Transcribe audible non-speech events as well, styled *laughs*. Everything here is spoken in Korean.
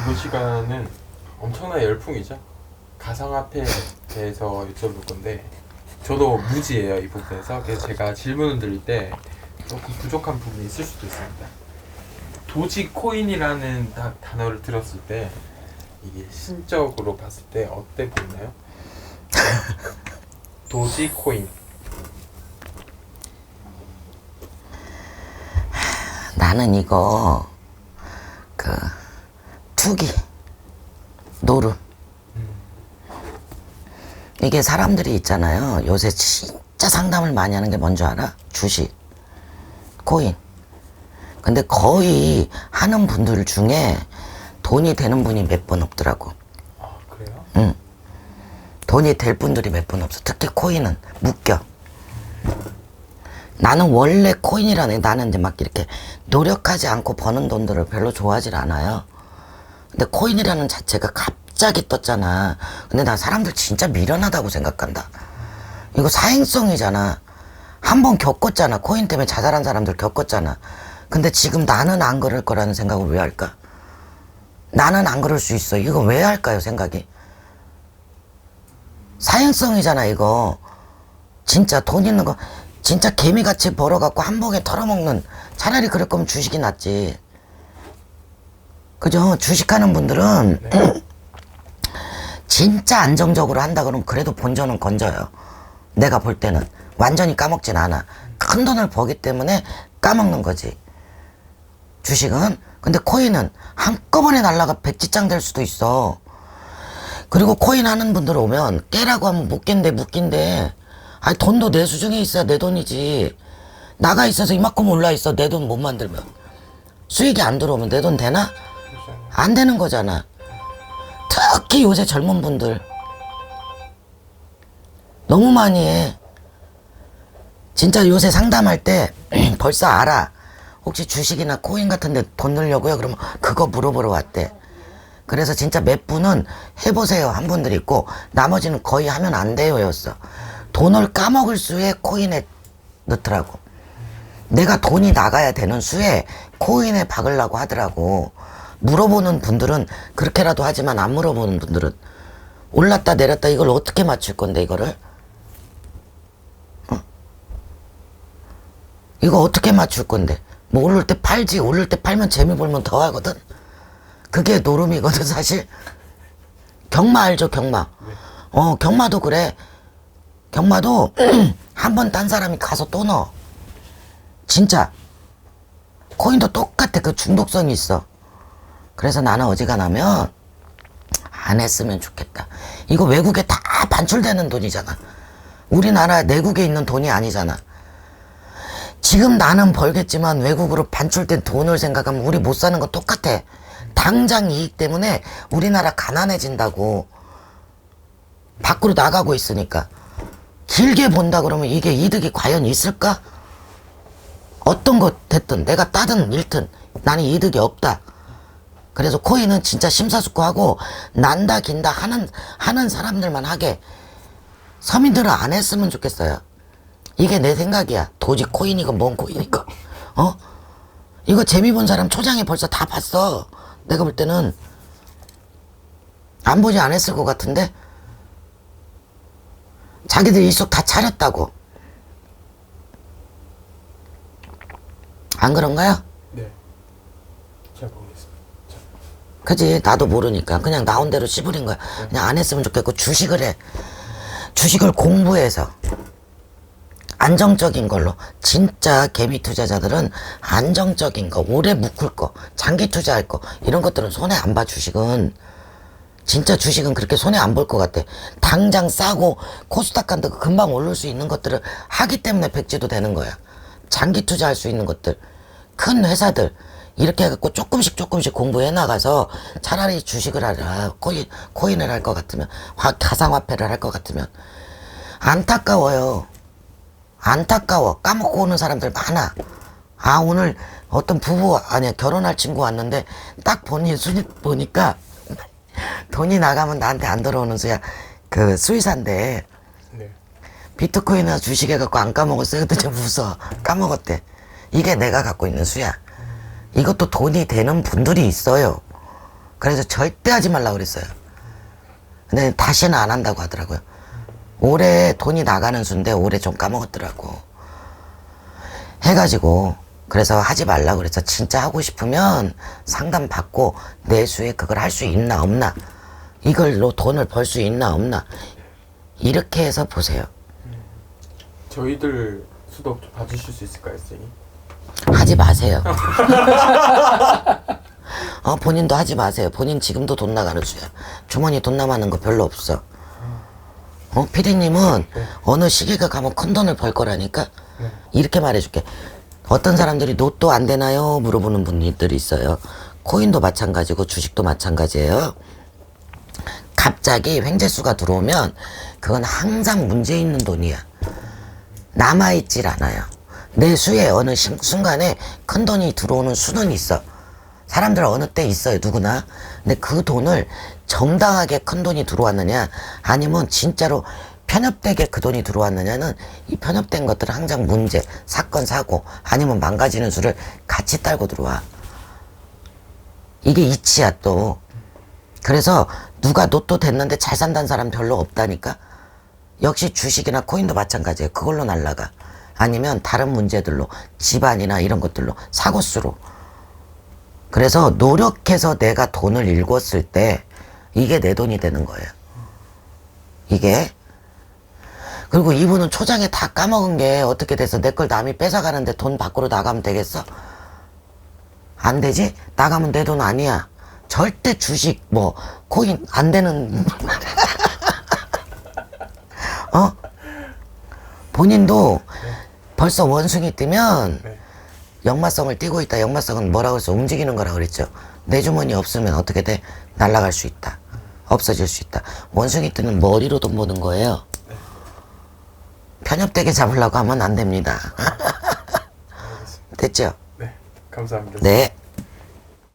이번 시간은 엄청난 열풍이죠. 가상화폐에 대해서 여쭤볼 건데 저도 무지예요 이 부분에서 그래서 제가 질문을 드릴 때 조금 부족한 부분이 있을 수도 있습니다. 도지코인이라는 다- 단어를 들었을 때 이게 신적으로 봤을 때 어때 보이나요? *laughs* 도지코인 나는 이거 그 투기 노름 이게 사람들이 있잖아요 요새 진짜 상담을 많이 하는 게 뭔지 알아? 주식 코인 근데 거의 하는 분들 중에 돈이 되는 분이 몇 번 없더라고 아 그래요? 응. 돈이 될 분들이 몇분 없어. 특히 코인은 묶여. 나는 원래 코인이라는 게 나는 이제 막 이렇게 노력하지 않고 버는 돈들을 별로 좋아하질 않아요. 근데 코인이라는 자체가 갑자기 떴잖아. 근데 나 사람들 진짜 미련하다고 생각한다. 이거 사행성이잖아. 한 번 겪었잖아. 코인 때문에 자살한 사람들 겪었잖아. 근데 지금 나는 안 그럴 거라는 생각을 왜 할까? 나는 안 그럴 수 있어. 이거 왜 할까요, 생각이? 사행성이잖아 이거 진짜 돈 있는 거 진짜 개미같이 벌어갖고 한 봉에 털어먹는 차라리 그럴 거면 주식이 낫지 그죠? 주식하는 분들은 진짜 안정적으로 한다 그러면 그래도 본전은 건져요. 내가 볼 때는. 완전히 까먹진 않아. 큰 돈을 버기 때문에 까먹는 거지. 주식은. 근데 코인은 한꺼번에 날라가 백지장 될 수도 있어. 그리고 코인 하는 분들 오면 깨라고 하면 못 깬대 못 낀대. 아니 돈도 내 수중에 있어야 내 돈이지. 나가 있어서 이만큼 올라 있어. 내 돈 못 만들면. 수익이 안 들어오면 내 돈 되나? 안 되는 거잖아 특히 요새 젊은 분들 너무 많이 해 진짜 요새 상담할 때 *clears throat* 벌써 알아 혹시 주식이나 코인 같은 데 돈 넣으려고요? 그러면 그거 물어보러 왔대 그래서 진짜 몇 분은 해보세요 한 분들 있고 나머지는 거의 하면 안 돼요 였어. 돈을 까먹을 수에 코인에 넣더라고. 내가 돈이 나가야 되는 수에 코인에 박으려고 하더라고. 물어보는 분들은 그렇게라도 하지만 안 물어보는 분들은 올랐다 내렸다 이걸 어떻게 맞출 건데 이거를? 어? 이거 어떻게 맞출 건데? 뭐 오를 때 팔지 오를 때 팔면 재미 보면 더 하거든. 그게 노름이거든 사실 경마 알죠 경마 어 경마도 그래 경마도 *clears throat* 한 번 딴 사람이 가서 또 넣어 진짜 코인도 똑같아 그 중독성이 있어 그래서 나는 어지간하면 안 했으면 좋겠다 이거 외국에 다 반출되는 돈이잖아 우리나라 내국에 있는 돈이 아니잖아 지금 나는 벌겠지만 외국으로 반출된 돈을 생각하면 우리 못 사는 거 똑같아. 당장 이익 때문에 우리나라 가난해진다고. 밖으로 나가고 있으니까. 길게 본다 그러면 이게 이득이 과연 있을까? 어떤 것 됐든 내가 따든 잃든 나는 이득이 없다. 그래서 코인은 진짜 심사숙고하고 난다 긴다 하는 하는 사람들만 하게 서민들은 안 했으면 좋겠어요. 이게 내 생각이야. 도지 코인이고 뭔 코인이고. 어? 이거 재미 본 사람 초장에 벌써 다 봤어. 내가 볼 때는 안 보지 않았을 것 같은데 자기들 일속 다 차렸다고. 안 그런가요? 네. 제가 보겠습니다. 자, 그지? 나도 모르니까. 그냥 나온 대로 씹으린 거야. 그냥 안 했으면 좋겠고 주식을 해. 주식을 공부해서 안정적인 걸로. 진짜 개미 투자자들은 안정적인 거 오래 묶을 거 장기 투자할 거 이런 것들은 손해 안 봐 주식은. 진짜 주식은 그렇게 손해 안 볼 것 같아. 당장 싸고 코스닥 간다 금방 오를 수 있는 것들을 하기 때문에 백지도 되는 거야. 장기 투자할 수 있는 것들. 큰 회사들 이렇게 해갖고 조금씩 조금씩 공부해 나가서 차라리 주식을 하라 코인 코인을 할 것 같으면 화- 가상화폐를 할 것 같으면 안타까워요 안타까워 까먹고 오는 사람들 많아 아 오늘 어떤 부부 아니야 결혼할 친구 왔는데 딱 본인 순위 보니까 돈이 나가면 나한테 안 들어오는 수야 그 수의사인데 네. 비트코인이나 주식 해갖고 안 까먹었어요. 그때 좀 웃어. 까먹었대. 이게 내가 갖고 있는 수야. 이것도 돈이 되는 분들이 있어요. 그래서 절대 하지 말라 그랬어요. 근데 다시는 안 한다고 하더라고요. 올해 돈이 나가는 수인데 올해 좀 까먹었더라고. 해가지고 그래서 하지 말라 그래서 진짜 하고 싶으면 상담 받고 내 수에 그걸 할 수 있나 없나 이걸로 돈을 벌 수 있나 없나 이렇게 해서 보세요. 저희들 수도 좀 봐주실 수 있을까요, 선생님? 하지 마세요. *laughs* 어, 본인도 하지 마세요. 본인 지금도 돈 나가는 수야. 주머니 돈 남아는 거 별로 없어. 어, 피디님은 어느 시기가 가면 큰 돈을 벌 거라니까 이렇게 말해줄게. 어떤 사람들이 로또 안 되나요? 물어보는 분들이 있어요. 코인도 마찬가지고 주식도 마찬가지예요. 갑자기 횡재수가 들어오면 그건 항상 문제 있는 돈이야. 남아있질 않아요. 내 수에 어느 신- 순간에 큰 돈이 들어오는 수는 있어. 사람들 어느 때 있어요, 누구나. 근데 그 돈을 정당하게 큰 돈이 들어왔느냐, 아니면 진짜로 편협되게 그 돈이 들어왔느냐는 이 편협된 것들은 항상 문제, 사건, 사고, 아니면 망가지는 수를 같이 딸고 들어와. 이게 이치야 또. 그래서 누가 로또 됐는데 잘 산다는 사람 별로 없다니까? 역시 주식이나 코인도 마찬가지예요. 그걸로 날라가. 아니면 다른 문제들로 집안이나 이런 것들로 사고수로. 그래서 노력해서 내가 돈을 일궜을 때 이게 내 돈이 되는 거예요. 이게. 그리고 이분은 초장에 다 까먹은 게 어떻게 돼서 내 걸 남이 뺏어가는데 돈 밖으로 나가면 되겠어? 안 되지? 나가면 내 돈 아니야. 절대 주식, 뭐, 코인 안 되는 *laughs* 어? 본인도 벌써 원숭이 뜨면 네. 역마성을 띠고 있다. 역마성은 뭐라고 해서 움직이는 거라 그랬죠. 내 주머니 없으면 어떻게 돼? 날아갈 수 있다. 없어질 수 있다. 원숭이 뜨는 머리로 돈 버는 거예요. 편협되게 잡으려고 하면 안 됩니다. 됐죠? 네, 감사합니다. 네.